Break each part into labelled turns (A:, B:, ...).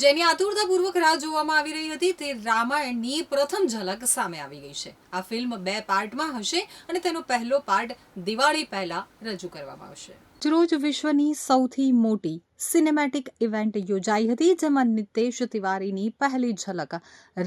A: જેની આતુરતાપૂર્વક રાહ જોવામાં આવી રહી હતી તે રામાયણની પ્રથમ ઝલક સામે આવી ગઈ છે. આ ફિલ્મ બે પાર્ટમાં હશે અને તેનો પહેલો પાર્ટ દિવાળી પહેલા રજૂ કરવામાં આવશે. રોજ વિશ્વની સૌથી મોટી સિનેમેટિક ઇવેન્ટ યોજાઈ હતી, જેમાં નિતેશ તિવારીની પહેલી ઝલક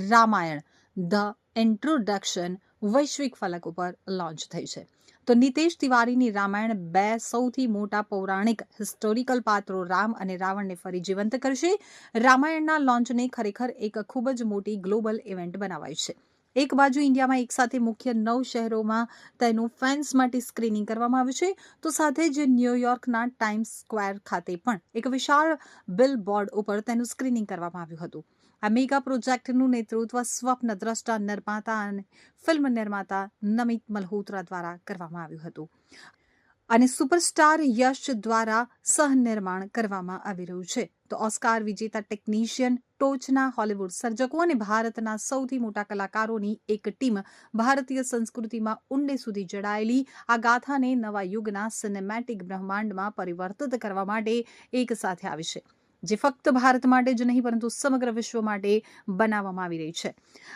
A: રામાયણ, ધ ઇન્ટ્રોડક્શન વૈશ્વિક ફલક ઉપર લોન્ચ થઈ છે. તો નિતેશ તિવારીની રામાયણ બે સૌથી મોટા પૌરાણિક હિસ્ટોરિકલ પાત્રો રામ અને રાવણને ફરી જીવંત કરશે. રામાયણના લોન્ચને ખરેખર એક ખૂબ જ મોટી ગ્લોબલ ઇવેન્ટ બનાવાય છે. એક બાજુ ઇન્ડિયામાં એકસાથે મુખ્ય નવ શહેરોમાં તેનું ફેન્સ માટે સ્ક્રીનિંગ કરવામાં આવ્યું છે. તો સાથે જ ન્યૂયોર્કના ટાઈમ્સ સ્ક્વેર ખાતે પણ એક વિશાળ બિલ બોર્ડ ઉપર તેનું સ્ક્રીનિંગ કરવામાં આવ્યું હતું. આ મેગા પ્રોજેક્ટનું નેતૃત્વ સ્વપ્ન દ્રષ્ટા નિર્માતા અને ફિલ્મ નિર્માતા નમિત મલ્હોત્રા દ્વારા કરવામાં આવ્યું હતું. અને સુપરસ્ટાર યશ દ્વારા સહનિર્માણ કરવામાં આવી રહ્યું છે. તો ઓસ્કાર વિજેતા ટેકનિશિયન ટોચના હોલિવૂડ સર્જકો અને ભારતના સૌથી મોટા કલાકારોની એક ટીમ ભારતીય સંસ્કૃતિમાં ઊંડે સુધી જડાયેલી, આ ગાથાને નવા યુગના સિનેમેટિક બ્રહ્માંડમાં પરિવર્તિત કરવા માટે એક સાથે આવી છે. જે ફક્ત ભારત માટે જ નહીં, પરંતુ સમગ્ર વિશ્વ માટે બનાવવામાં આવી રહી છે.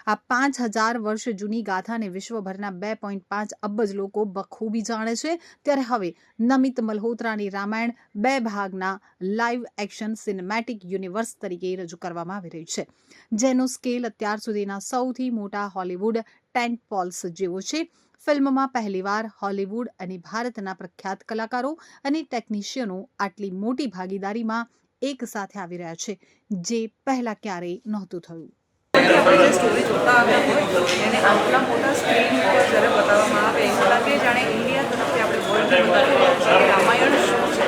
A: આ પાંચ હજાર વર્ષ જૂની ગાથાને વિશ્વભરના બે પોઈન્ટ પાંચ અબજ લોકો બખૂબી જાણે છે. ત્યારે હવે નમિત મલ્હોત્રાની રામાયણ બે ભાગના લાઈવ એક્શન સિનેમેટિક યુનિવર્સ તરીકે રજૂ કરવામાં આવી રહી છે. જેનો સ્કેલ અત્યાર સુધીના સૌથી મોટા હોલિવૂડ ટેન્ટ પોલ્સ જેવો છે. ફિલ્મમાં પહેલીવાર હોલિવૂડ અને ભારતના પ્રખ્યાત કલાકારો અને ટેકનિશિયનો આટલી મોટી ભાગીદારીમાં એક સાથે આવી રહ્યા છે જે પહેલા ક્યારેય નહોતું થયું.
B: આપણે જે સ્ટોરી જોતા આવ્યા હોય એને આટલા મોટા સ્ક્રીન પર જ્યારે બતાવવામાં આવે એવું લાગે જાણે ઇન્ડિયા તરફથી આપણે વર્લ્ડને બતાવી રહ્યા છીએ. રામાયણ શું છે?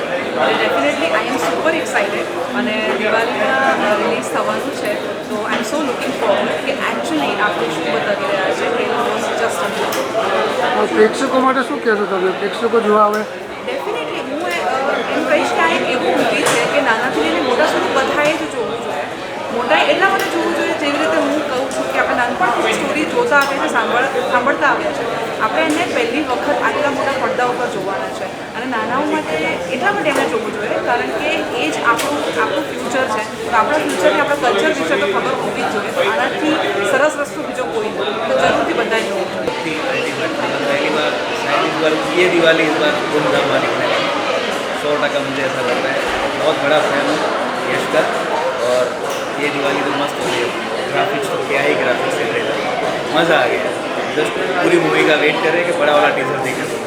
B: Definitely I am super excited અને દિવાળીમાં રિલીઝ થવાનું છે તો I am so looking forward કે એકચ્યુઅલી આપણે શું બતાવી રહ્યા છે
C: પ્રેક્ષકો માટે શું કહેશો તમે? પ્રેક્ષકો જોવા આવે
B: એમ કહીશ કે એક એવી મૂવી છે કે નાનાથી લઈને મોટા સુધી બધાએ જ જોવું જોઈએ મોટા એટલા માટે જોવું જોઈએ જેવી રીતે હું કહું છું કે આપણે નાનપણથી સ્ટોરી જોતા આવ્યા છે સાંભળ સાંભળતા આવે છે આપણે એને પહેલી વખત આટલા મોટા પડદા ઉપર જોવાના છે અને નાનાઓ માટે એટલા માટે એમને જોવું જોઈએ કારણ કે એ જ આપણું આપણું ફ્યુચર છે તો આપણા ફ્યુચરને આપણા કલ્ચર વિશે તો ખબર હોવી જ જોઈએ આનાથી સરસ રસ્તો બીજો કોઈ નહીં તો જરૂરથી બધાએ જોવું જોઈએ
D: દિવાળી सौ टका मुझे ऐसा लग रहा है। बहुत बड़ा फ़ैन हूँ यश का और ये दिवाली तो मस्त हो गई ग्राफिक्स तो क्या ही ग्राफिक्स ट्रेलर मज़ा आ गया। जस्ट पूरी मूवी का वेट करें कि बड़ा वाला टीजर देखें।